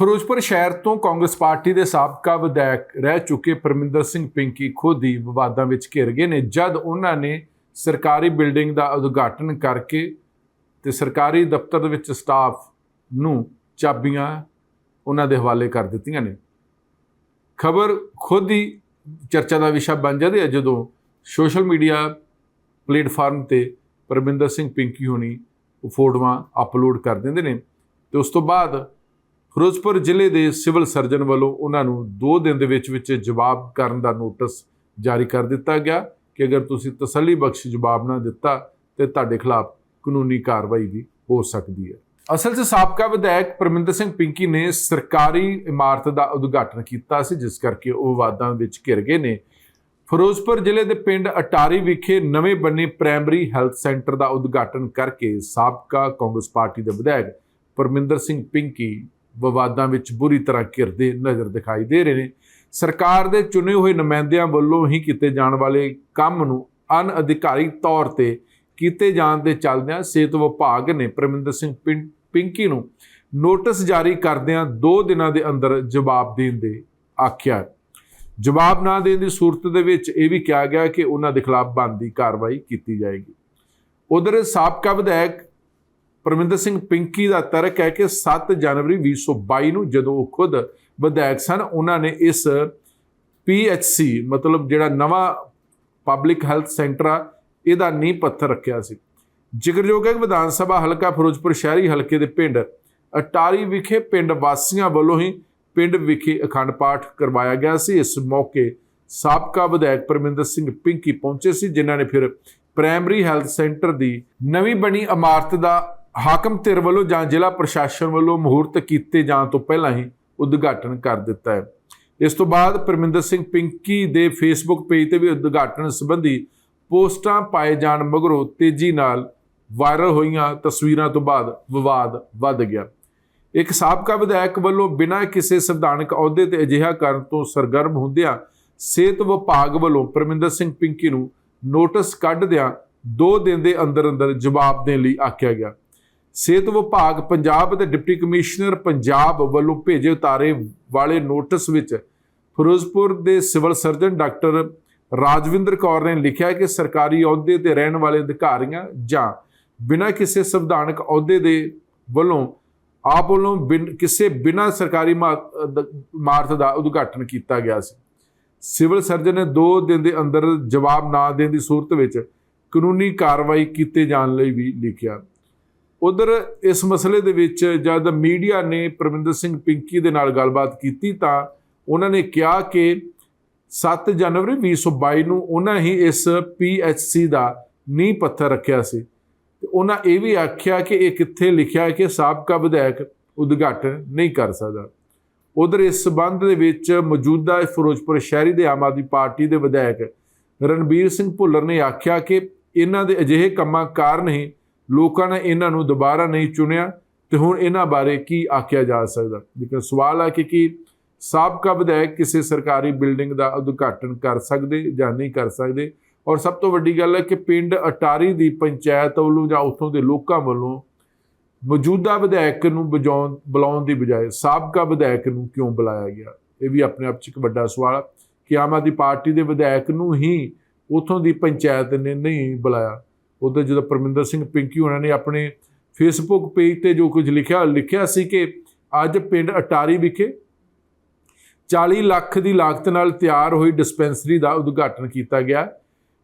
ਫਿਰੋਜ਼ਪੁਰ ਸ਼ਹਿਰ ਤੋਂ ਕਾਂਗਰਸ ਪਾਰਟੀ ਦੇ ਸਾਬਕਾ ਵਿਧਾਇਕ ਰਹਿ ਚੁੱਕੇ ਪਰਮਿੰਦਰ ਸਿੰਘ ਪਿੰਕੀ ਖੁਦ ਹੀ ਵਿਵਾਦਾਂ ਵਿੱਚ ਘਿਰ ਗਏ ਨੇ। ਜਦ ਉਹਨਾਂ ਨੇ ਸਰਕਾਰੀ ਬਿਲਡਿੰਗ ਦਾ ਉਦਘਾਟਨ ਕਰਕੇ ਤੇ ਸਰਕਾਰੀ ਦਫ਼ਤਰ ਵਿੱਚ ਸਟਾਫ ਨੂੰ ਚਾਬੀਆਂ ਉਹਨਾਂ ਦੇ ਹਵਾਲੇ ਕਰ ਦਿੱਤੀਆਂ ਨੇ। ਖਬਰ ਖੁਦ ਹੀ ਚਰਚਾ ਦਾ ਵਿਸ਼ਾ ਬਣ ਜਾਂਦੀ ਹੈ ਜਦੋਂ ਸੋਸ਼ਲ ਮੀਡੀਆ ਪਲੇਟਫਾਰਮ ਤੇ ਪਰਮਿੰਦਰ ਸਿੰਘ ਪਿੰਕੀ ਹੋਣੀ ਉਹ ਫੋਟੋਆਂ ਅਪਲੋਡ ਕਰ ਦਿੰਦੇ ਨੇ ਤੇ ਉਸ ਤੋਂ ਬਾਅਦ ਫਿਰੋਜ਼ਪੁਰ ਜ਼ਿਲ੍ਹੇ ਦੇ ਸਿਵਲ ਸਰਜਨ ਵੱਲੋਂ ਉਹਨਾਂ ਨੂੰ 2 ਦਿਨ ਦੇ ਵਿੱਚ ਵਿੱਚ ਜਵਾਬ ਕਰਨ ਦਾ ਨੋਟਿਸ ਜਾਰੀ ਕਰ ਦਿੱਤਾ ਗਿਆ ਕਿ ਅਗਰ ਤੁਸੀਂ ਤਸੱਲੀ ਬਖਸ਼ ਜਵਾਬ ਨਾ ਦਿੱਤਾ, ਤੇ ਤੁਹਾਡੇ ਖਿਲਾਫ ਕਾਨੂੰਨੀ ਕਾਰਵਾਈ ਵੀ ਹੋ ਸਕਦੀ ਹੈ। ਅਸਲ 'ਚ ਸਾਬਕਾ ਵਿਧਾਇਕ ਪਰਮਿੰਦਰ ਸਿੰਘ ਪਿੰਕੀ ਨੇ ਸਰਕਾਰੀ ਇਮਾਰਤ ਦਾ ਉਦਘਾਟਨ ਕੀਤਾ ਸੀ, ਜਿਸ ਕਰਕੇ ਉਹ ਵਾਦਾਂ ਵਿੱਚ ਘਿਰ ਗਏ ਨੇ। ਫਿਰੋਜ਼ਪੁਰ ਜ਼ਿਲ੍ਹੇ ਦੇ ਪਿੰਡ ਅਟਾਰੀ ਵਿਖੇ ਨਵੇਂ ਬਣੇ ਪ੍ਰਾਇਮਰੀ ਹੈਲਥ ਸੈਂਟਰ ਦਾ ਉਦਘਾਟਨ ਕਰਕੇ ਸਾਬਕਾ ਕਾਂਗਰਸ ਪਾਰਟੀ ਦੇ ਵਿਧਾਇਕ ਪਰਮਿੰਦਰ ਸਿੰਘ ਪਿੰਕੀ ਵਿਵਾਦਾਂ ਵਿੱਚ ਬੁਰੀ ਤਰ੍ਹਾਂ ਘਿਰਦੇ ਨਜ਼ਰ ਦਿਖਾਈ ਦੇ ਰਹੇ ਨੇ। ਸਰਕਾਰ ਦੇ ਚੁਣੇ ਹੋਏ ਨੁਮਾਇੰਦਿਆਂ ਵੱਲੋਂ ਹੀ ਕੀਤੇ ਜਾਣ ਵਾਲੇ ਕੰਮ ਨੂੰ ਅਨਅਧਿਕਾਰੀ ਤੌਰ ਤੇ ਕੀਤੇ ਜਾਣ ਦੇ ਚੱਲਦਿਆਂ ਸਿਹਤ ਵਿਭਾਗ ਨੇ ਪਰਮਿੰਦਰ ਸਿੰਘ ਪਿੰ- ਪਿੰਕੀ ਨੂੰ ਨੋਟਿਸ ਜਾਰੀ ਕਰਦਿਆਂ 2 ਦਿਨਾਂ ਦੇ ਅੰਦਰ ਜਵਾਬ ਦੇਣ ਦੇ ਆਖਿਆ। ਜਵਾਬ ਨਾ ਦੇਣ ਦੀ ਸੂਰਤ ਦੇ ਵਿੱਚ ਇਹ ਵੀ ਕਿਹਾ ਗਿਆ ਕਿ ਉਹਨਾਂ ਦੇ ਖਿਲਾਫ ਬਣਦੀ ਕਾਰਵਾਈ ਕੀਤੀ ਜਾਏਗੀ। ਉਧਰ ਸਾਬਕਾ ਵਿਧਾਇਕ ਪਰਮਿੰਦਰ ਸਿੰਘ ਪਿੰਕੀ ਦਾ ਤਰਕ ਹੈ ਕਿ 7 ਜਨਵਰੀ 2022 ਨੂੰ ਜਦੋਂ ਉਹ ਖੁਦ ਵਿਧਾਇਕ ਸਨ, ਉਹਨਾਂ ਨੇ ਇਸ ਪੀਐਚਸੀ ਮਤਲਬ ਜਿਹੜਾ ਨਵਾਂ ਪਬਲਿਕ ਹੈਲਥ ਸੈਂਟਰ ਆ, ਇਹਦਾ ਨੀਂਹ ਪੱਥਰ ਰੱਖਿਆ ਸੀ। ਜ਼ਿਕਰਯੋਗ ਹੈ ਕਿ ਵਿਧਾਨ ਸਭਾ ਹਲਕਾ ਫਿਰੋਜ਼ਪੁਰ ਸ਼ਹਿਰੀ ਹਲਕੇ ਦੇ ਪਿੰਡ ਅਟਾਰੀ ਵਿਖੇ ਪਿੰਡ ਵਾਸੀਆਂ ਵੱਲੋਂ ਹੀ ਪਿੰਡ ਵਿਖੇ ਅਖੰਡ ਪਾਠ ਕਰਵਾਇਆ ਗਿਆ ਸੀ। ਇਸ ਮੌਕੇ ਸਾਬਕਾ ਵਿਧਾਇਕ ਪਰਮਿੰਦਰ ਸਿੰਘ ਪਿੰਕੀ ਪਹੁੰਚੇ ਸੀ, ਜਿਨ੍ਹਾਂ ਨੇ ਫਿਰ ਪ੍ਰਾਇਮਰੀ ਹੈਲਥ ਸੈਂਟਰ ਦੀ ਨਵੀਂ ਬਣੀ ਇਮਾਰਤ ਦਾ ਹਾਕਮ ਧਿਰ ਵੱਲੋਂ ਜਾਂ ਜ਼ਿਲ੍ਹਾ ਪ੍ਰਸ਼ਾਸਨ ਵੱਲੋਂ ਮਹੂਰਤ ਕੀਤੇ ਜਾਣ ਤੋਂ ਪਹਿਲਾਂ ਹੀ ਉਦਘਾਟਨ ਕਰ ਦਿੱਤਾ ਹੈ। ਇਸ ਤੋਂ ਬਾਅਦ ਪਰਮਿੰਦਰ ਸਿੰਘ ਪਿੰਕੀ ਦੇ ਫੇਸਬੁੱਕ ਪੇਜ ਤੇ ਵੀ ਉਦਘਾਟਨ ਸੰਬੰਧੀ ਪੋਸਟਾਂ ਪਾਏ ਜਾਣ ਮਗਰੋਂ ਤੇਜ਼ੀ ਨਾਲ ਵਾਇਰਲ ਹੋਈਆਂ ਤਸਵੀਰਾਂ ਤੋਂ ਬਾਅਦ ਵਿਵਾਦ ਵੱਧ ਗਿਆ। ਇੱਕ ਸਾਬਕਾ ਵਿਧਾਇਕ ਵੱਲੋਂ ਬਿਨਾਂ ਕਿਸੇ ਸੰਵਿਧਾਨਕ ਅਹੁਦੇ ਤੇ ਅਜਿਹਾ ਕਰਨ ਤੋਂ ਸਰਗਰਮ ਹੁੰਦਿਆਂ ਸਿਹਤ ਵਿਭਾਗ ਵੱਲੋਂ ਪਰਮਿੰਦਰ ਸਿੰਘ ਪਿੰਕੀ ਨੂੰ ਨੋਟਿਸ ਕੱਢਦਿਆਂ 2 ਦਿਨ ਦੇ ਅੰਦਰ ਅੰਦਰ ਜਵਾਬ ਦੇਣ ਲਈ ਆਖਿਆ ਗਿਆ। ਸਿਹਤ ਵਿਭਾਗ ਪੰਜਾਬ ਅਤੇ ਡਿਪਟੀ ਕਮਿਸ਼ਨਰ ਪੰਜਾਬ ਵੱਲੋਂ ਭੇਜੇ ਉਤਾਰੇ ਵਾਲੇ ਨੋਟਿਸ ਵਿੱਚ ਫਿਰੋਜ਼ਪੁਰ ਦੇ civil surgeon doctor Rajwinder Kaur ਨੇ ਲਿਖਿਆ ਕਿ ਸਰਕਾਰੀ ਅਹੁਦੇ ਤੇ ਰਹਿਣ ਵਾਲੇ ਅਧਿਕਾਰੀਆਂ ਜਾਂ ਬਿਨਾਂ ਕਿਸੇ ਸੰਵਿਧਾਨਕ ਅਹੁਦੇ ਦੇ ਵੱਲੋਂ ਆਪ ਵੱਲੋਂ ਬਿਨ- ਕਿਸੇ ਬਿਨਾਂ ਸਰਕਾਰੀ ਮਾ- ਇਮਾਰਤ ਦਾ ਉਦਘਾਟਨ ਕੀਤਾ ਗਿਆ ਸੀ। ਸਿਵਲ ਸਰਜਨ ਨੇ 2 ਦਿਨ ਦੇ ਅੰਦਰ ਜਵਾਬ ਨਾ ਦੇਣ ਦੀ ਸੂਰਤ ਵਿੱਚ ਕਾਨੂੰਨੀ ਕਾਰਵਾਈ ਕੀਤੇ ਜਾਣ ਲਈ ਵੀ ਲਿਖਿਆ। ਉਧਰ ਇਸ ਮਸਲੇ ਦੇ ਵਿੱਚ ਜਦ ਮੀਡੀਆ ਨੇ ਪ੍ਰਵਿੰਦਰ ਸਿੰਘ ਪਿੰਕੀ ਦੇ ਨਾਲ ਗੱਲਬਾਤ ਕੀਤੀ ਤਾਂ ਉਹਨਾਂ ਨੇ ਕਿਹਾ ਕਿ 7 ਜਨਵਰੀ 2022 ਨੂੰ ਉਹਨਾਂ ਹੀ ਇਸ ਪੀਐਚਸੀ ਦਾ ਨੀਂਹ ਪੱਥਰ ਰੱਖਿਆ ਸੀ। ਤੇ ਉਹਨਾਂ ਇਹ ਵੀ ਆਖਿਆ ਕਿ ਇਹ ਕਿੱਥੇ ਲਿਖਿਆ ਕਿ ਸਾਬਕਾ ਵਿਧਾਇਕ ਉਦਘਾਟਨ ਨਹੀਂ ਕਰ ਸਕਦਾ। ਉਧਰ ਇਸ ਸਬੰਧ ਦੇ ਵਿੱਚ ਮੌਜੂਦਾ ਫਿਰੋਜ਼ਪੁਰ ਸ਼ਹਿਰੀ ਦੇ ਆਮ ਆਦਮੀ ਪਾਰਟੀ ਦੇ ਵਿਧਾਇਕ ਰਣਬੀਰ ਸਿੰਘ ਭੁੱਲਰ ਨੇ ਆਖਿਆ ਕਿ ਇਹਨਾਂ ਦੇ ਅਜਿਹੇ ਕੰਮਾਂ ਕਾਰਨ ਹੀ ਲੋਕਾਂ ਨੇ ਇਹਨਾਂ ਨੂੰ ਦੁਬਾਰਾ ਨਹੀਂ ਚੁਣਿਆ ਤੇ ਹੁਣ ਇਹਨਾਂ ਬਾਰੇ ਕੀ ਆਖਿਆ ਜਾ ਸਕਦਾ? ਲੇਕਿਨ ਸਵਾਲ ਆ ਕਿ ਕੀ ਸਾਬਕਾ ਵਿਧਾਇਕ ਕਿਸੇ ਸਰਕਾਰੀ ਬਿਲਡਿੰਗ ਦਾ ਉਦਘਾਟਨ ਕਰ ਸਕਦੇ ਜਾਂ ਨਹੀਂ ਕਰ ਸਕਦੇ? ਔਰ ਸਭ ਤੋਂ ਵੱਡੀ ਗੱਲ ਹੈ ਕਿ ਪਿੰਡ ਅਟਾਰੀ ਦੀ ਪੰਚਾਇਤ ਵੱਲੋਂ ਜਾਂ ਉੱਥੋਂ ਦੇ ਲੋਕਾਂ ਵੱਲੋਂ ਮੌਜੂਦਾ ਵਿਧਾਇਕ ਨੂੰ ਬਜਾਉਣ, ਬੁਲਾਉਣ ਦੀ ਬਜਾਏ ਸਾਬਕਾ ਵਿਧਾਇਕ ਨੂੰ ਕਿਉਂ ਬੁਲਾਇਆ ਗਿਆ? ਇਹ ਵੀ ਆਪਣੇ ਆਪ 'ਚ ਇੱਕ ਵੱਡਾ ਸਵਾਲ ਹੈ ਕਿ ਆਮ ਆਦਮੀ ਪਾਰਟੀ ਦੇ ਵਿਧਾਇਕ ਨੂੰ ਹੀ ਉਥੋਂ ਦੀ ਪੰਚਾਇਤ ਨੇ ਨਹੀਂ ਬੁਲਾਇਆ। ਉਦੋਂ ਜਦੋਂ ਪਰਮਿੰਦਰ ਸਿੰਘ ਪਿੰਕੀ ਉਹਨਾਂ ਨੇ ਆਪਣੇ ਫੇਸਬੁੱਕ ਪੇਜ ਤੇ ਜੋ ਕੁਝ ਲਿਖਿਆ ਲਿਖਿਆ ਸੀ ਕਿ ਅੱਜ ਪਿੰਡ ਅਟਾਰੀ ਵਿਖੇ 40 ਲੱਖ ਦੀ ਲਾਗਤ ਨਾਲ ਤਿਆਰ ਹੋਈ ਡਿਸਪੈਂਸਰੀ ਦਾ ਉਦਘਾਟਨ ਕੀਤਾ ਗਿਆ।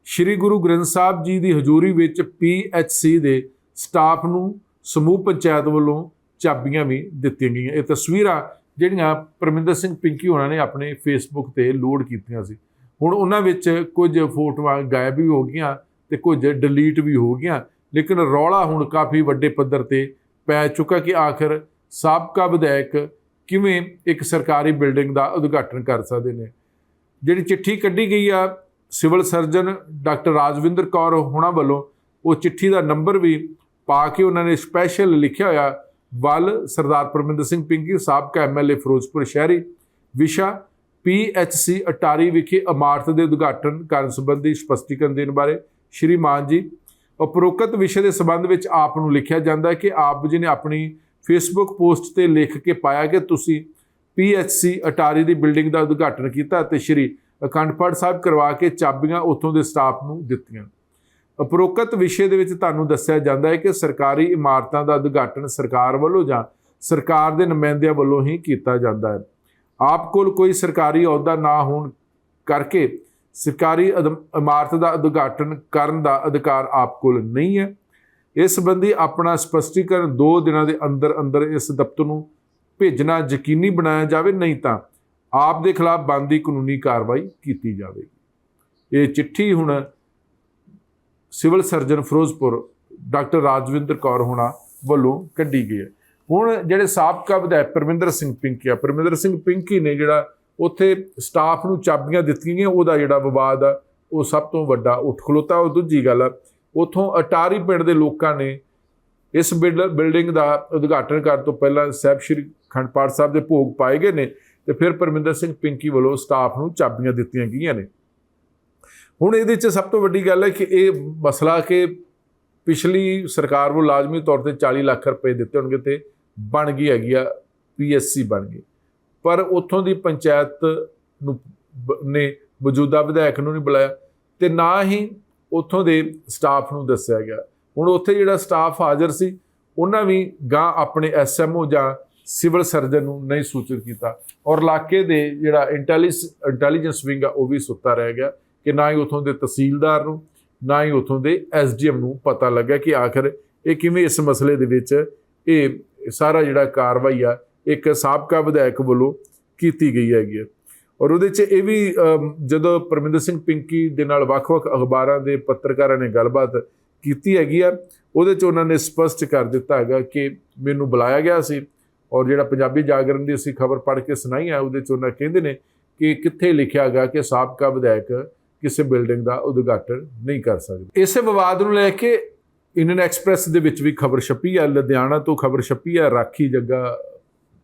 ਸ਼੍ਰੀ ਗੁਰੂ ਗ੍ਰੰਥ ਸਾਹਿਬ ਜੀ ਦੀ ਹਜ਼ੂਰੀ ਵਿੱਚ ਪੀਐਚਸੀ ਦੇ ਸਟਾਫ ਨੂੰ ਸਮੂਹ ਪੰਚਾਇਤ ਵੱਲੋਂ ਚਾਬੀਆਂ ਵੀ ਦਿੱਤੀਆਂ ਗਈਆਂ। ਇਹ ਤਸਵੀਰਾਂ ਜਿਹੜੀਆਂ ਪਰਮਿੰਦਰ ਸਿੰਘ ਪਿੰਕੀ ਹੋਣਾ ਨੇ ਆਪਣੇ ਫੇਸਬੁੱਕ ਤੇ ਲੋਡ ਕੀਤੀਆਂ ਸੀ। ਹੁਣ ਉਹਨਾਂ ਵਿੱਚ ਕੁਝ ਫੋਟੋਆਂ ਗਾਇਬ ਵੀ ਹੋ ਗਈਆਂ। ਤੇ ਕੁਝ ਡਿਲੀਟ ਵੀ ਹੋ ਗਈਆਂ। ਲੇਕਿਨ ਰੌਲਾ ਹੁਣ ਕਾਫੀ ਵੱਡੇ ਪੱਧਰ ਤੇ ਪੈ ਚੁੱਕਾ ਕਿ ਆਖਰ ਸਾਬਕਾ ਵਿਧਾਇਕ ਕਿਵੇਂ ਇੱਕ ਸਰਕਾਰੀ ਬਿਲਡਿੰਗ ਦਾ ਉਦਘਾਟਨ ਕਰ ਸਕਦੇ ਨੇ। ਜਿਹੜੀ ਚਿੱਠੀ ਕੱਢੀ ਗਈ ਆ civil surgeon doctor Rajwinder Kaur ਹੋਣਾ ਵੱਲੋਂ, ਉਹ ਚਿੱਠੀ ਦਾ ਨੰਬਰ ਵੀ ਪਾ ਕੇ ਉਹਨਾਂ ਨੇ ਸਪੈਸ਼ਲ ਲਿਖਿਆ ਹੋਇਆ, ਵੱਲ ਸਰਦਾਰ ਪਰਮਿੰਦਰ ਸਿੰਘ ਪਿੰਕੀ, ਸਾਬਕਾ ਐਮਐਲਏ ਫਿਰੋਜ਼ਪੁਰ ਸ਼ਹਿਰੀ, ਵਿਸ਼ਾ ਪੀਐਚਸੀ ਅਟਾਰੀ ਵਿਖੇ ਇਮਾਰਤ ਦੇ ਉਦਘਾਟਨ ਕਰਨ ਸੰਬੰਧੀ ਸਪਸ਼ਟੀਕਰਨ ਦੇਣ ਬਾਰੇ ਸ਼੍ਰੀ ਮਾਨ ਜੀ, ਉਪਰੋਕਤ ਵਿਸ਼ੇ ਦੇ ਸੰਬੰਧ ਵਿੱਚ ਆਪ ਨੂੰ ਲਿਖਿਆ ਜਾਂਦਾ ਹੈ ਕਿ ਆਪ ਜੀ ਨੇ ਆਪਣੀ ਫੇਸਬੁੱਕ ਪੋਸਟ ਤੇ ਲਿਖ ਕੇ ਪਾਇਆ ਕਿ ਤੁਸੀਂ ਪੀਐਚਸੀ ਅਟਾਰੀ ਦੀ ਬਿਲਡਿੰਗ ਦਾ ਉਦਘਾਟਨ ਕੀਤਾ ਅਤੇ ਸ਼੍ਰੀ ਅਖੰਡ ਪਾਠ ਸਾਹਿਬ ਕਰਵਾ ਕੇ ਚਾਬੀਆਂ ਉੱਥੋਂ ਦੇ ਸਟਾਫ ਨੂੰ ਦਿੱਤੀਆਂ। ਉਪਰੋਕਤ ਵਿਸ਼ੇ ਦੇ ਵਿੱਚ ਤੁਹਾਨੂੰ ਦੱਸਿਆ ਜਾਂਦਾ ਹੈ ਕਿ ਸਰਕਾਰੀ ਇਮਾਰਤਾਂ ਦਾ ਉਦਘਾਟਨ ਸਰਕਾਰ ਵੱਲੋਂ ਜਾਂ ਸਰਕਾਰ ਦੇ ਨੁਮਾਇੰਦਿਆਂ ਵੱਲੋਂ ਹੀ ਕੀਤਾ ਜਾਂਦਾ ਹੈ। ਆਪ ਕੋਲ ਕੋਈ ਸਰਕਾਰੀ ਅਹੁਦਾ ਨਾ ਹੋਣ ਕਰਕੇ ਸਰਕਾਰੀ ਅਦਮ- ਇਮਾਰਤ ਦਾ ਉਦਘਾਟਨ ਕਰਨ ਦਾ ਅਧਿਕਾਰ ਆਪ ਕੋਲ ਨਹੀਂ ਹੈ। ਇਸ ਸੰਬੰਧੀ ਆਪਣਾ ਸਪਸ਼ਟੀਕਰਨ 2 ਦਿਨਾਂ ਦੇ ਅੰਦਰ ਅੰਦਰ ਇਸ ਦਫ਼ਤਰ ਨੂੰ ਭੇਜਣਾ ਯਕੀਨੀ ਬਣਾਇਆ ਜਾਵੇ, ਨਹੀਂ ਤਾਂ ਆਪ ਦੇ ਖਿਲਾਫ ਬਣਦੀ ਕਾਨੂੰਨੀ ਕਾਰਵਾਈ ਕੀਤੀ ਜਾਵੇਗੀ। ਇਹ ਚਿੱਠੀ ਹੁਣ civil surgeon Firozpur doctor Rajwinder Kaur ਹੋਣਾ ਵੱਲੋਂ ਕੱਢੀ ਗਈ ਹੈ। ਹੁਣ ਜਿਹੜੇ ਸਾਬਕਾ ਵਿਧਾਇਕ ਪਰਮਿੰਦਰ ਸਿੰਘ ਪਿੰਕੀ ਆ, ਪਰਮਿੰਦਰ ਸਿੰਘ ਪਿੰਕੀ ਨੇ ਜਿਹੜਾ ਉੱਥੇ ਸਟਾਫ ਨੂੰ ਚਾਬੀਆਂ ਦਿੱਤੀਆਂ ਗਈਆਂ, ਉਹਦਾ ਜਿਹੜਾ ਵਿਵਾਦ ਆ, ਉਹ ਸਭ ਤੋਂ ਵੱਡਾ ਉੱਠ ਖਲੋਤਾ। ਉਹ ਦੂਜੀ ਗੱਲ ਆ, ਉਥੋਂ ਅਟਾਰੀ ਪਿੰਡ ਦੇ ਲੋਕਾਂ ਨੇ ਇਸ ਬਿਲਡ- ਬਿਲਡਿੰਗ ਦਾ ਉਦਘਾਟਨ ਕਰਨ ਤੋਂ ਪਹਿਲਾਂ ਸਾਹਿਬ ਸ਼੍ਰੀ ਖੰਡ ਪਾਠ ਸਾਹਿਬ ਦੇ ਭੋਗ ਪਾਏ ਗਏ ਨੇ ਤੇ ਫਿਰ ਪਰਮਿੰਦਰ ਸਿੰਘ ਪਿੰਕੀ ਵੱਲੋਂ ਸਟਾਫ ਨੂੰ ਚਾਬੀਆਂ ਦਿੱਤੀਆਂ ਗਈਆਂ ਨੇ। ਹੁਣ ਇਹਦੇ 'ਚ ਸਭ ਤੋਂ ਵੱਡੀ ਗੱਲ ਹੈ ਕਿ ਇਹ ਮਸਲਾ ਕਿ ਪਿਛਲੀ ਸਰਕਾਰ ਵੱਲੋਂ ਲਾਜ਼ਮੀ ਤੌਰ ਤੇ 40 ਲੱਖ ਰੁਪਏ ਦਿੱਤੇ ਹੋਣਗੇ ਤੇ ਬਣ ਗਈ ਹੈਗੀ ਆ ਪੀਐਸਸੀ ਬਣ ਗਈ। ਪਰ ਉੱਥੋਂ ਦੀ ਪੰਚਾਇਤ ਨੂੰ ਨੇ ਮੌਜੂਦਾ ਵਿਧਾਇਕ ਨੂੰ ਨਹੀਂ ਬੁਲਾਇਆ ਤੇ ਨਾ ਹੀ ਉੱਥੋਂ ਦੇ ਸਟਾਫ ਨੂੰ ਦੱਸਿਆ ਗਿਆ। ਹੁਣ ਉੱਥੇ ਜਿਹੜਾ ਸਟਾਫ ਹਾਜ਼ਰ ਸੀ, ਉਹਨਾਂ ਵੀ ਗਾਂ ਆਪਣੇ ਐਸਐਮਓ ਜਾਂ ਸਿਵਲ ਸਰਜਨ ਨੂੰ ਨਹੀਂ ਸੂਚਿਤ ਕੀਤਾ ਔਰ ਇਲਾਕੇ ਦੇ ਜਿਹੜਾ ਇੰਟੈਲੀਜੈਂਸ ਵਿੰਗ ਆ, ਉਹ ਵੀ ਸੁੱਤਾ ਰਹਿ ਗਿਆ ਕਿ ਨਾ ਹੀ ਉਥੋਂ ਦੇ ਤਹਿਸੀਲਦਾਰ ਨੂੰ, ਨਾ ਹੀ ਉਥੋਂ ਦੇ ਐਸਡੀਐਮ ਨੂੰ ਪਤਾ ਲੱਗਾ ਕਿ ਆਖਰ ਇਹ ਕਿਵੇਂ ਇਸ ਮਸਲੇ ਦੇ ਵਿੱਚ ਇਹ ਸਾਰਾ ਜਿਹੜਾ ਕਾਰਵਾਈ ਆ ਇੱਕ ਸਾਬਕਾ ਵਿਧਾਇਕ ਵੱਲੋਂ ਕੀਤੀ ਗਈ ਹੈਗੀ ਹੈ। ਔਰ ਉਹਦੇ 'ਚ ਇਹ ਵੀ ਜਦੋਂ ਪਰਮਿੰਦਰ ਸਿੰਘ ਪਿੰਕੀ ਦੇ ਨਾਲ ਵੱਖ-ਵੱਖ ਅਖਬਾਰਾਂ ਦੇ ਪੱਤਰਕਾਰਾਂ ਨੇ ਗੱਲਬਾਤ ਕੀਤੀ ਹੈਗੀ ਆ, ਉਹਦੇ 'ਚ ਉਹਨਾਂ ਨੇ ਸਪਸ਼ਟ ਕਰ ਦਿੱਤਾ ਹੈਗਾ ਕਿ ਮੈਨੂੰ ਬੁਲਾਇਆ ਗਿਆ ਸੀ ਔਰ ਜਿਹੜਾ ਪੰਜਾਬੀ ਜਾਗਰਣ ਦੀ ਅਸੀਂ ਖਬਰ ਪੜ੍ਹ ਕੇ ਸੁਣਾਈ ਆ, ਉਹਦੇ 'ਚ ਉਹਨਾਂ ਕਹਿੰਦੇ ਨੇ ਕਿ ਕਿੱਥੇ ਲਿਖਿਆ ਗਿਆ ਕਿ ਸਾਬਕਾ ਵਿਧਾਇਕ ਕਿਸੇ ਬਿਲਡਿੰਗ ਦਾ ਉਦਘਾਟਨ ਨਹੀਂ ਕਰ ਸਕਦੇ। ਇਸੇ ਵਿਵਾਦ ਨੂੰ ਲੈ ਕੇ ਇੰਡੀਅਨ ਐਕਸਪ੍ਰੈਸ ਦੇ ਵਿੱਚ ਵੀ ਖਬਰ ਛਪੀ ਆ, ਲੁਧਿਆਣਾ ਤੋਂ ਖਬਰ ਛਪੀ ਆ, ਰਾਖੀ ਜੱਗਾ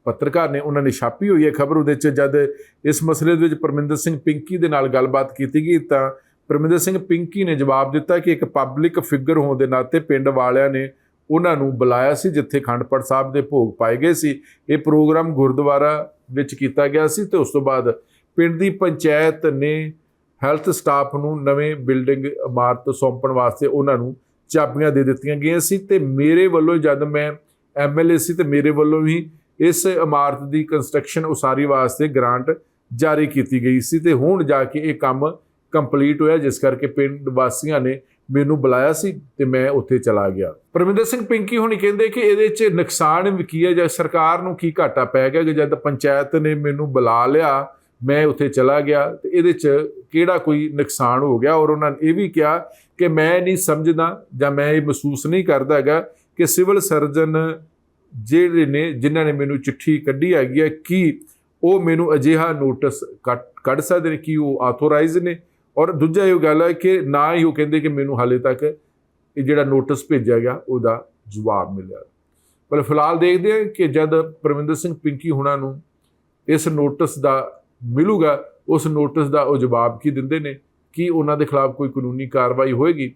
ਪੱਤਰਕਾਰ ਨੇ ਉਹਨਾਂ ਨੇ ਛਾਪੀ ਹੋਈ ਹੈ ਖਬਰ ਉਹਦੇ 'ਚ ਜਦ ਇਸ ਮਸਲੇ ਦੇ ਵਿੱਚ ਪਰਮਿੰਦਰ ਸਿੰਘ ਪਿੰਕੀ ਦੇ ਨਾਲ ਗੱਲਬਾਤ ਕੀਤੀ ਗਈ ਤਾਂ ਪਰਮਿੰਦਰ ਸਿੰਘ ਪਿੰਕੀ ਨੇ ਜਵਾਬ ਦਿੱਤਾ ਕਿ ਇੱਕ ਪਬਲਿਕ ਫਿਗਰ ਹੋਣ ਦੇ ਨਾਤੇ ਪਿੰਡ ਵਾਲਿਆਂ ਨੇ ਉਹਨਾਂ ਨੂੰ ਬੁਲਾਇਆ ਸੀ, ਜਿੱਥੇ ਖੰਡਪੜ ਸਾਹਿਬ ਦੇ ਭੋਗ ਪਾਏ ਗਏ ਸੀ। ਇਹ ਪ੍ਰੋਗਰਾਮ ਗੁਰਦੁਆਰਾ ਵਿੱਚ ਕੀਤਾ ਗਿਆ ਸੀ ਤੇ ਉਸ ਤੋਂ ਬਾਅਦ ਪਿੰਡ ਦੀ ਪੰਚਾਇਤ ਨੇ ਹੈਲਥ ਸਟਾਫ ਨੂੰ ਨਵੇਂ ਬਿਲਡਿੰਗ ਇਮਾਰਤ ਸੌਂਪਣ ਵਾਸਤੇ ਉਹਨਾਂ ਨੂੰ ਚਾਬੀਆਂ ਦੇ ਦਿੱਤੀਆਂ ਗਈਆਂ ਸੀ ਤੇ ਮੇਰੇ ਵੱਲੋਂ ਜਦ ਮੈਂ ਐਮਐਲਏ ਸੀ ਤੇ ਮੇਰੇ ਵੱਲੋਂ ਵੀ ਇਸ ਇਮਾਰਤ ਦੀ ਕੰਸਟਰਕਸ਼ਨ ਉਸਾਰੀ ਵਾਸਤੇ ਗ੍ਰਾਂਟ ਜਾਰੀ ਕੀਤੀ ਗਈ ਸੀ ਤੇ ਹੁਣ ਜਾ ਕੇ ਇਹ ਕੰਮ ਕੰਪਲੀਟ ਹੋਇਆ, ਜਿਸ ਕਰਕੇ ਪਿੰਡ ਵਾਸੀਆਂ ਨੇ ਮੈਨੂੰ ਬੁਲਾਇਆ ਸੀ ਤੇ ਮੈਂ ਉੱਥੇ ਚਲਾ ਗਿਆ। ਪਰਮਿੰਦਰ ਸਿੰਘ ਪਿੰਕੀ ਹੁਣੀ ਕਹਿੰਦੇ ਕਿ ਇਹਦੇ 'ਚ ਨੁਕਸਾਨ ਵੀ ਕੀ ਹੈ ਜਾਂ ਸਰਕਾਰ ਨੂੰ ਕੀ ਘਾਟਾ ਪੈ ਗਿਆ ਕਿ ਜਦ ਪੰਚਾਇਤ ਨੇ ਮੈਨੂੰ ਬੁਲਾ ਲਿਆ, ਮੈਂ ਉੱਥੇ ਚਲਾ ਗਿਆ ਤੇ ਇਹਦੇ 'ਚ ਕਿਹੜਾ ਕੋਈ ਨੁਕਸਾਨ ਹੋ ਗਿਆ? ਔਰ ਉਹਨਾਂ ਨੇ ਇਹ ਵੀ ਕਿਹਾ ਕਿ ਮੈਂ ਨਹੀਂ ਸਮਝਦਾ ਜਾਂ ਮੈਂ ਇਹ ਮਹਿਸੂਸ ਨਹੀਂ ਕਰਦਾ ਹੈਗਾ ਕਿ ਸਿਵਲ ਸਰਜਨ ਜਿਹੜੇ ਨੇ, ਜਿਨ੍ਹਾਂ ਨੇ ਮੈਨੂੰ ਚਿੱਠੀ ਕੱਢੀ ਹੈਗੀ ਹੈ, ਕਿ ਉਹ ਮੈਨੂੰ ਅਜਿਹਾ ਨੋਟਿਸ ਕੱਢ ਸਕਦੇ ਨੇ, ਕਿ ਉਹ ਆਥੋਰਾਈਜ਼ ਨੇ? ਔਰ ਦੂਜਾ ਇਹ ਗੱਲ ਹੈ ਕਿ ਨਾ ਹੀ ਉਹ ਕਹਿੰਦੇ ਕਿ ਮੈਨੂੰ ਹਾਲੇ ਤੱਕ ਇਹ ਜਿਹੜਾ ਨੋਟਿਸ ਭੇਜਿਆ ਗਿਆ, ਉਹਦਾ ਜਵਾਬ ਮਿਲਿਆ। ਪਰ ਫਿਲਹਾਲ ਦੇਖਦੇ ਹਾਂ ਕਿ ਜਦ ਪਰਮਿੰਦਰ ਸਿੰਘ ਪਿੰਕੀ ਹੁਣਾਂ ਨੂੰ ਇਸ ਨੋਟਿਸ ਦਾ ਮਿਲੂਗਾ, ਉਸ ਨੋਟਿਸ ਦਾ ਉਹ ਜਵਾਬ ਕੀ ਦਿੰਦੇ ਨੇ? ਕਿ ਉਹਨਾਂ ਦੇ ਖਿਲਾਫ ਕੋਈ ਕਾਨੂੰਨੀ ਕਾਰਵਾਈ ਹੋਏਗੀ?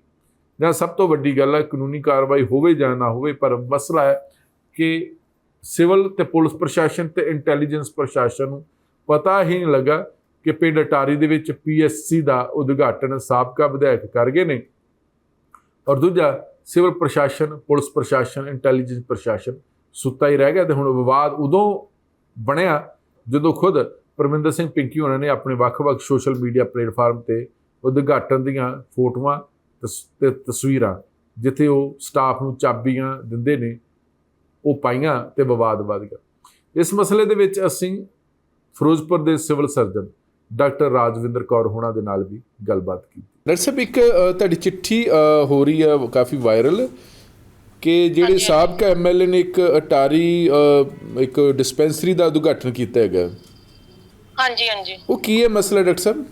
ਜਾਂ ਸਭ ਤੋਂ ਵੱਡੀ ਗੱਲ ਹੈ, ਕਾਨੂੰਨੀ ਕਾਰਵਾਈ ਹੋਵੇ ਜਾਂ ਨਾ ਹੋਵੇ, ਪਰ ਮਸਲਾ ਹੈ ਕਿ ਸਿਵਲ ਤੇ ਪੁਲਿਸ ਪ੍ਰਸ਼ਾਸਨ ਤੇ ਇੰਟੈਲੀਜੈਂਸ ਪ੍ਰਸ਼ਾਸਨ ਨੂੰ ਪਤਾ ਹੀ ਨਹੀਂ ਲੱਗਾ ਕਿ ਪਿੰਡ ਅਟਾਰੀ ਦੇ ਵਿੱਚ ਪੀਐਸਸੀ ਦਾ ਉਦਘਾਟਨ ਸਾਬਕਾ ਵਿਧਾਇਕ ਕਰ ਗਏ ਨੇ। ਔਰ ਦੂਜਾ, ਸਿਵਲ ਪ੍ਰਸ਼ਾਸਨ, ਪੁਲਿਸ ਪ੍ਰਸ਼ਾਸਨ, ਇੰਟੈਲੀਜੈਂਸ ਪ੍ਰਸ਼ਾਸਨ ਸੁੱਤਾ ਹੀ ਰਹਿ ਗਿਆ ਤੇ ਹੁਣ ਵਿਵਾਦ ਉਦੋਂ ਬਣਿਆ ਜਦੋਂ ਖੁਦ ਪਰਮਿੰਦਰ ਸਿੰਘ ਪਿੰਕੀ ਉਹਨਾਂ ਨੇ ਆਪਣੇ ਵੱਖ-ਵੱਖ ਸੋਸ਼ਲ ਮੀਡੀਆ ਪਲੇਟਫਾਰਮ ਤੇ ਉਦਘਾਟਨ ਦੀਆਂ ਫੋਟੋਆਂ, ਤਸ- ਤੇ ਤਸਵੀਰਾਂ ਜਿੱਥੇ ਉਹ ਸਟਾਫ ਨੂੰ ਚਾਬੀਆਂ ਦਿੰਦੇ ਨੇ ਉਹ ਪਾਈਆਂ ਤੇ ਵਿਵਾਦ ਵੱਧ ਗਿਆ। ਇਸ ਮਸਲੇ ਦੇ ਵਿੱਚ ਅਸੀਂ ਫਿਰੋਜ਼ਪੁਰ ਦੇ civil surgeon doctor Rajwinder Kaur ਹੋਣਾ ਦੇ ਨਾਲ ਵੀ ਗੱਲਬਾਤ ਕੀਤੀ। ਡਾਕਟਰ ਸਾਹਿਬ ਇੱਕ ਤੁਹਾਡੀ ਚਿੱਠੀ ਹੋ ਰਹੀ ਹੈ ਕਾਫੀ ਵਾਇਰਲ ਕਿ ਜਿਹੜੇ ਸਾਬਕਾ ਐਮਐਲਏ ਨੇ ਇੱਕ ਅਟਾਰੀ ਇੱਕ ਡਿਸਪੈਂਸਰੀ ਦਾ ਉਦਘਾਟਨ ਕੀਤਾ ਹੈਗਾ। ਹਾਂਜੀ ਹਾਂਜੀ। ਉਹ ਕੀ ਹੈ ਮਸਲਾ ਡਾਕਟਰ ਸਾਹਿਬ?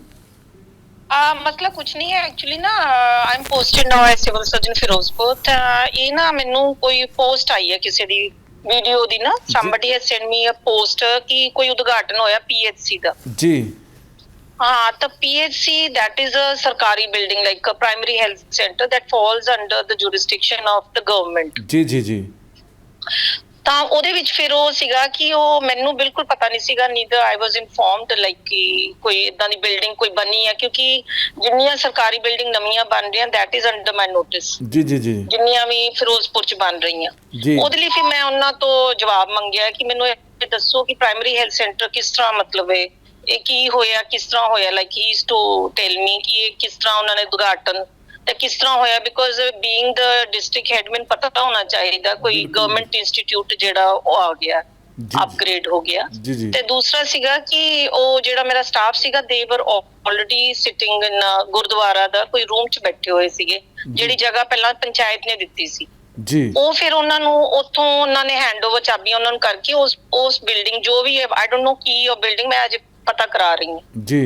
ਆ ਮਤਲਬ ਕੁਝ ਨਹੀਂ ਹੈ ਐਕਚੁਅਲੀ ਨਾ I am posted now as civil surgeon Firozpur ਤਾਂ ਇਹ ਨਾ ਮੈਨੂੰ ਕੋਈ ਪੋਸਟ ਆਈ ਹੈ ਕਿਸੇ ਦੀ ਵੀਡੀਓ ਦੀ ਨਾ somebody has sent me a post ਕਿ ਕੋਈ ਉਦਘਾਟਨ ਹੋਇਆ ਪੀਐਚਸੀ ਦਾ। ਜੀ। ਹਾਂ ਤਾਂ ਪੀਐਚਸੀ that is a ਸਰਕਾਰੀ building like a primary health center that falls under the jurisdiction of the government ਜੀ ਜੀ ਜੀ। ਤਾਂ ਉਹਦੇ ਵਿੱਚ ਫਿਰ ਉਹ ਸੀਗਾ ਕਿ ਉਹ ਮੈਨੂੰ ਬਿਲਕੁਲ ਪਤਾ ਨਹੀਂ ਸੀਗਾ neither I was informed like ਕਿ ਕੋਈ ਇਦਾਂ ਦੀ ਬਿਲਡਿੰਗ ਕੋਈ ਬਣੀ ਹੈ ਕਿਉਂਕਿ ਜਿੰਨੀਆਂ ਸਰਕਾਰੀ ਬਿਲਡਿੰਗ ਨਵੀਆਂ ਬਣ ਰਹੀਆਂ that is under my notice ਜੀ ਜੀ ਜੀ। ਜਿੰਨੀਆਂ ਵੀ ਫਿਰੋਜ਼ਪੁਰ ਚ ਬਣ ਰਹੀਆਂ। ਉਹਦੇ ਲਈ ਫਿਰ ਮੈਂ ਉਹਨਾਂ ਤੋਂ ਜਵਾਬ ਮੰਗਿਆ ਕਿ ਮੈਨੂੰ ਇਹ ਦੱਸੋ ਕਿ ਪ੍ਰਾਇਮਰੀ ਹੈਲਥ ਸੈਂਟਰ ਕਿਸ ਤਰ੍ਹਾਂ ਮਤਲਬ ਹੈ ਇਹ ਕੀ ਹੋਇਆ ਕਿਸ ਤਰ੍ਹਾਂ ਹੋਇਆ like he to tell me ਕਿ ਇਹ ਕਿਸ ਤਰ੍ਹਾਂ ਉਹਨਾਂ ਨੇ ਉਦਘਾਟਨ ਤੇ ਕਿਸ ਤਰ੍ਹਾਂ ਹੋਇਆ? Because being the district head ਮੈਨੂੰ ਪਤਾ ਹੋਣਾ ਚਾਹੀਦਾ ਕੋਈ। ਗਵਰਨਮੈਂਟ ਇੰਸਟੀਚਿਊਟ ਜਿਹੜਾ ਉਹ ਆ ਗਿਆ ਅਪਗ੍ਰੇਡ ਹੋ ਗਿਆ। ਤੇ ਦੂਸਰਾ ਸੀਗਾ ਕਿ ਉਹ ਜਿਹੜਾ ਮੇਰਾ ਸਟਾਫ ਸੀਗਾ they were already sitting in gurdwara ਦਾ ਕੋਈ ਰੂਮ 'ਚ ਬੈਠੇ ਹੋਏ ਸੀਗੇ। ਜਿਹੜੀ ਜਗ੍ਹਾ ਪਹਿਲਾਂ ਪੰਚਾਇਤ ਨੇ ਦਿੱਤੀ ਸੀ। ਜੀ। ਉਹ ਫਿਰ ਉਹਨਾਂ ਨੂੰ ਉੱਥੋਂ ਉਹਨਾਂ ਨੇ ਹੈਂਡਓਵਰ ਚਾਬੀਆਂ ਉਹਨਾਂ ਨੂੰ ਕਰਕੇ ਉਸ ਉਸ ਬਿਲਡਿੰਗ ਜੋ ਵੀ ਹੈ ਆਈ ਡੋਨਟ ਨੋ ਕੀ ਉਹ ਬਿਲਡਿੰਗ ਮੈਂ ਅਜੇ ਪਤਾ ਕਰਾ ਰਹੀ ਹਾਂ। ਜੀ।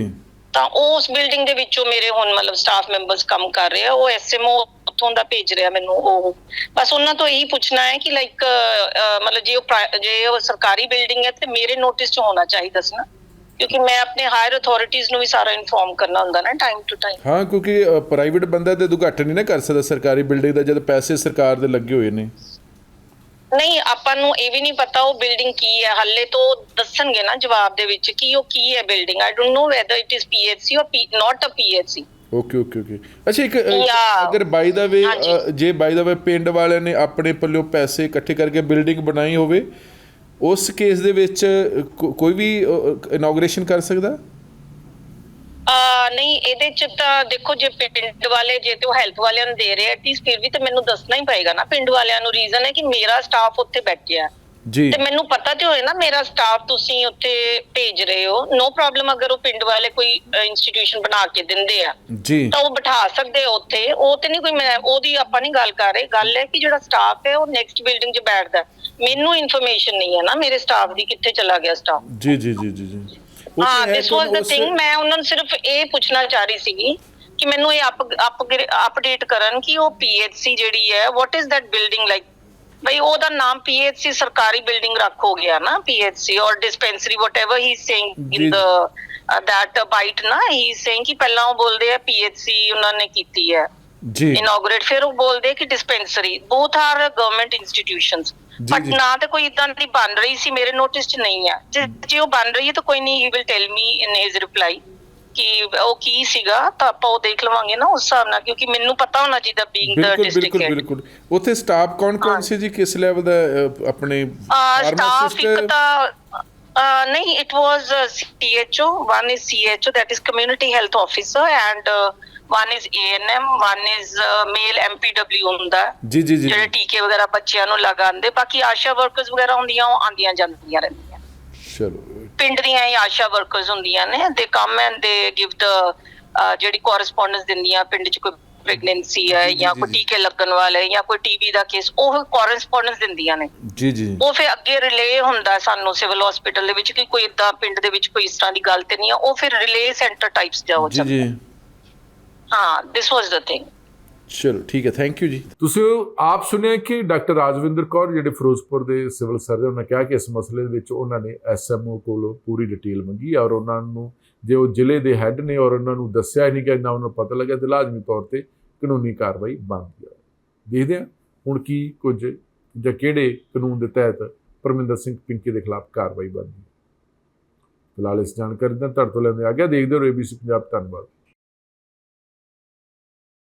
ਤਾਂ ਉਸ ਬਿਲਡਿੰਗ ਦੇ ਵਿੱਚੋਂ ਮੇਰੇ ਹੁਣ ਮਤਲਬ ਸਟਾਫ ਮੈਂਬਰਸ ਕੰਮ ਕਰ ਰਹੇ ਆ, ਉਹ ਐਸਐਮਓ ਉੱਥੋਂ ਦਾ ਭੇਜ ਰਿਹਾ ਮੈਨੂੰ ਉਹ। ਬਸ ਉਹਨਾਂ ਤੋਂ ਇਹੀ ਪੁੱਛਣਾ ਹੈ ਕਿ ਲਾਈਕ ਮਤਲਬ ਜੇ ਉਹ ਜੇ ਉਹ ਸਰਕਾਰੀ ਬਿਲਡਿੰਗ ਹੈ ਤੇ ਮੇਰੇ ਨੋਟਿਸ 'ਚ ਹੋਣਾ ਚਾਹੀਦਾ ਸੀ ਨਾ। ਕਿਉਂਕਿ ਮੈਂ ਆਪਣੇ ਹਾਇਰ ਅਥਾਰਟੀਆਂ ਨੂੰ ਵੀ ਸਾਰਾ ਇਨਫੋਰਮ ਕਰਨਾ ਹੁੰਦਾ ਨਾ ਟਾਈਮ ਟੂ ਟਾਈਮ ਹਾਂ, ਕਿਉਂਕਿ ਪ੍ਰਾਈਵੇਟ ਬੰਦਾ ਤੇ ਉਦਘਾਟਨ ਨਹੀਂ ਨਾ ਕਰ ਸਕਦਾ ਸਰਕਾਰੀ ਬਿਲਡਿੰਗ ਦਾ, ਜਦ ਪੈਸੇ ਸਰਕਾਰ ਦੇ ਲੱਗੇ ਹੋਏ ਨੇ। ਨਹੀਂ ਆਪਾਂ ਨੂੰ ਇਹ ਵੀ ਨਹੀਂ ਪਤਾ ਉਹ ਬਿਲਡਿੰਗ ਕੀ ਹੈ। ਹੱਲੇ ਤੋਂ ਦੱਸਣਗੇ ਨਾ ਜਵਾਬ ਦੇ ਵਿੱਚ ਕਿ ਉਹ ਕੀ ਹੈ building I don't know whether it is PHC or not a PHC okay okay okay ਅੱਛਾ ਇੱਕ. ਅਗਰ ਬਾਈ ਦਾ ਵੇ। ਜੇ ਬਾਈ ਦਾ ਵੇ ਪਿੰਡ ਵਾਲਿਆਂ ਨੇ ਆਪਣੇ ਪੱਲਿਓ ਪੈਸੇ ਇਕੱਠੇ ਕਰਕੇ ਬਿਲਡਿੰਗ ਬਣਾਈ ਹੋਵੇ ਉਸ ਕੇਸ ਦੇ ਵਿੱਚ ਕੋਈ ਵੀ ਇਨੋਗ੍ਰੇਸ਼ਨ ਕਰ ਸਕਦਾ? ਨਹੀਂ ਇਹਦੇ ਚ ਤਾਂ ਦੇਖੋ ਜੇ ਪਿੰਡ ਵਾਲੇ ਜੇ ਤੇ ਉਹ ਹੈਲਥ ਵਾਲਿਆਂ ਨੂੰ ਦੇ ਰਹੇ ਐਟਲੀਸਟ ਫਿਰ ਵੀ ਤਾਂ ਮੈਨੂੰ ਦੱਸਣਾ ਹੀ ਪਏਗਾ ਨਾ। ਪਿੰਡ ਵਾਲਿਆਂ ਨੂੰ ਰੀਜ਼ਨ ਹੈ ਕਿ ਮੇਰਾ ਸਟਾਫ ਉੱਥੇ ਬੈਠਿਆ ਹੈ। ਜੀ। ਤੇ ਮੈਨੂੰ ਪਤਾ ਤੇ ਹੋਏ ਨਾ ਮੇਰਾ ਸਟਾਫ ਤੁਸੀਂ ਉੱਥੇ ਭੇਜ ਰਹੇ ਹੋ। ਨੋ ਪ੍ਰੋਬਲਮ ਅਗਰ ਉਹ ਪਿੰਡ ਵਾਲੇ ਕੋਈ ਇੰਸਟੀਟਿਊਸ਼ਨ ਬਣਾ ਕੇ ਦਿੰਦੇ ਆ। ਜੀ। ਤਾਂ ਉਹ ਬਿਠਾ ਸਕਦੇ ਆ ਉੱਥੇ। ਉਹ ਤੇ ਨਹੀਂ ਕੋਈ ਉਹਦੀ ਆਪਾਂ ਨਹੀਂ ਗੱਲ ਕਰ ਰਹੇ। ਗੱਲ ਹੈ ਕਿ ਜਿਹੜਾ ਸਟਾਫ ਹੈ ਉਹ ਨੈਕਸਟ ਬਿਲਡਿੰਗ 'ਚ ਬੈਠਦਾ। ਹੈ। ਮੈਨੂੰ ਇਨਫੋਰਮੇਸ਼ਨ ਨਹੀਂ ਹੈ ਨਾ ਮੇਰੇ ਸਟਾਫ ਦੀ ਕਿੱਥੇ ਚਲਾ ਗਿਆ ਸਟਾਫ ਜੀ ਜੀ ਜੀ ਜੀ ਜੀ। ਹਾਂ ਦਿਸ ਵਾਸ ਦ ਥਿੰਗ ਮੈਂ ਉਹਨਾਂ ਨੂੰ ਸਿਰਫ ਇਹ ਪੁੱਛਣਾ ਚਾਹ ਰਹੀ ਸੀਗੀ ਕਿ ਮੈਨੂੰ ਇਹ ਅਪ ਅਪਡੇਟ ਕਰਨ ਕਿ ਉਹ ਪੀਐਚਸੀ ਜਿਹੜੀ ਹੈ what is that building like ਬਈ ਉਹਦਾ ਨਾਮ ਪੀਐਚਸੀ ਸਰਕਾਰੀ ਬਿਲਡਿੰਗ ਰੱਖ ਹੋ ਗਿਆ ਨਾ PHC or dispensary whatever he saying. In the that byte ਨਾ ਹੀ ਸੇਇੰਗ ਕਿ ਪਹਿਲਾਂ ਉਹ ਬੋਲਦੇ ਆ ਪੀਐਚਸੀ ਉਹਨਾਂ ਨੇ ਕੀਤੀ ਹੈ ਜੀ। ਇਨੋਗਰੇਟ ਫਿਰ ਉਹ ਬੋਲਦੇ ਕਿ dispensary both are government institutions but. ਨਾ ਤੇ ਕੋਈ ਇਦਾਂ ਦੀ ਬਣ ਰਹੀ ਸੀ ਮੇਰੇ ਨੋਟਿਸ 'ਚ ਨਹੀਂ ਹੈ ਜੇ ਜੇ ਉਹ ਬਣ ਰਹੀ ਹੈ ਤਾਂ ਕੋਈ ਨਹੀਂ he will tell me in his reply ਕਿ ਉਹ ਕੀ ਸੀਗਾ ਤਾਂ ਆਪਾਂ ਉਹ ਦੇਖ ਲਵਾਂਗੇ ਨਾ ਉਸ ਹਿਸਾਬ ਨਾਲ ਕਿਉਂਕਿ ਮੈਨੂੰ ਪਤਾ ਹੋਣਾ ਚਾਹੀਦਾ ਬੀਇੰਗ ਦ ਡਿਸਟ੍ਰਿਕਟ ਬਿਲਕੁਲ ਬਿਲਕੁਲ। ਉੱਥੇ ਸਟਾਫ ਕੌਣ ਕੌਣ। ਸੀ ਜੀ? ਕਿਸ ਲੈਵਲ ਦਾ ਆਪਣੇ ਸਟਾਫ ਇੱਕ? ਤਾਂ ਨਹੀਂ it was CHO one is CHO that is community health officer and is ANM one is uh, male MPW ਹੁੰਦਾ। ਜੀ ਜੀ ਜੀ ਜਿਹੜੇ ਟੀਕੇ ਵਗੈਰਾ ਬੱਚਿਆਂ ਨੂੰ ਲਗਾਉਂਦੇ ਬਾਕੀ ਆਸ਼ਾ ਵਰਕਰਸ ਵਗੈਰਾ ਹੁੰਦੀਆਂ ਉਹ ਆਂਦੀਆਂ ਜਾਂਦੀਆਂ ਰਹਿੰਦੀਆਂ। ਚਲੋ। ਪਿੰਡ ਦੀਆਂ ਹੀ ਆਸ਼ਾ ਵਰਕਰਸ ਹੁੰਦੀਆਂ ਨੇ ਦੇ ਕਮ ਐਂਡ ਦੇ ਗਿਵ ਦ ਜਿਹੜੀ ਕੋਰਸਪੋਂਡੈਂਸ ਦਿੰਦੀਆਂ ਪਿੰਡ 'ਚ ਕੋਈ ਪ੍ਰੈਗਨੈਂਸੀ ਹੈ ਜੀ, ਜੀ, ਜਾਂ ਜੀ, ਕੋਈ ਜੀ। ਟੀਕੇ ਲੱਗਣ ਵਾਲੇ ਜਾਂ ਕੋਈ ਟੀਬੀ ਦਾ ਕੇਸ ਉਹ ਕੋਰਸਪੋਂਡੈਂਸ ਦਿੰਦੀਆਂ ਨੇ। ਜੀ ਜੀ ਉਹ ਫਿਰ ਅੱਗੇ ਰਿਲੇ ਹੁੰਦਾ ਸਾਨੂੰ ਸਿਵਲ ਹਸਪੀਟਲ ਦੇ ਵਿੱਚ ਕਿ ਕੋਈ ਇਦਾਂ ਪਿੰਡ ਦੇ ਵਿੱਚ ਕੋਈ ਇਸ ਤਰ੍ਹਾਂ ਦੀ ਗੱਲ ਤੇ ਨਹੀਂ ਆ ਉਹ ਫਿਰ ਰਿਲੇ ਸੈਂਟਰ ਟਾਈਪਸ ਹੋ ਜੀ ਜਾਂਦਾ ਜੀ ਹਾਂ ਦਿਸ ਵਾਸ ਦ ਥਿੰਗ ਚਲੋ ਠੀਕ ਹੈ ਥੈਂਕ ਯੂ ਜੀ। ਤੁਸੀਂ ਆਪ ਸੁਣਿਆ ਕਿ ਡਾਕਟਰ ਰਾਜਵਿੰਦਰ ਕੌਰ ਜਿਹੜੇ ਫਿਰੋਜ਼ਪੁਰ ਦੇ ਸਿਵਲ ਸਰਜਨ ਨੇ ਕਿਹਾ ਕਿ ਇਸ ਮਸਲੇ ਦੇ ਵਿੱਚ ਉਹਨਾਂ ਨੇ ਐਸਐਮਓ ਕੋਲੋਂ ਪੂਰੀ ਡਿਟੇਲ ਮੰਗੀ ਔਰ ਉਹਨਾਂ ਨੂੰ ਜੇ ਉਹ ਜ਼ਿਲ੍ਹੇ ਦੇ ਹੈੱਡ ਨੇ ਔਰ ਉਹਨਾਂ ਨੂੰ ਦੱਸਿਆ ਹੀ ਨਹੀਂ ਕਿ ਨਾ ਉਹਨਾਂ ਨੂੰ ਪਤਾ ਲੱਗਿਆ ਤੇ ਲਾਜ਼ਮੀ ਤੌਰ ਤੇ ਕਾਨੂੰਨੀ ਕਾਰਵਾਈ ਬੰਦ ਗਿਆ ਦੇਖਦੇ ਹਾਂ ਹੁਣ ਕੀ ਕੁਝ ਜਾਂ ਕਿਹੜੇ ਕਾਨੂੰਨ ਦੇ ਤਹਿਤ ਪਰਮਿੰਦਰ ਸਿੰਘ ਪਿੰਕੀ ਦੇ ਖਿਲਾਫ ਕਾਰਵਾਈ ਬਣਦੀ ਹੈ। ਫਿਲਹਾਲ ਇਸ ਜਾਣਕਾਰੀ ਦਾ ਤੁਹਾਡੇ ਤੋਂ ਲੈਂਦੇ ਆ ਗਿਆ ਦੇਖਦੇ ਰਹੋ ਏਬੀਸੀ ਪੰਜਾਬ ਧੰਨਵਾਦ।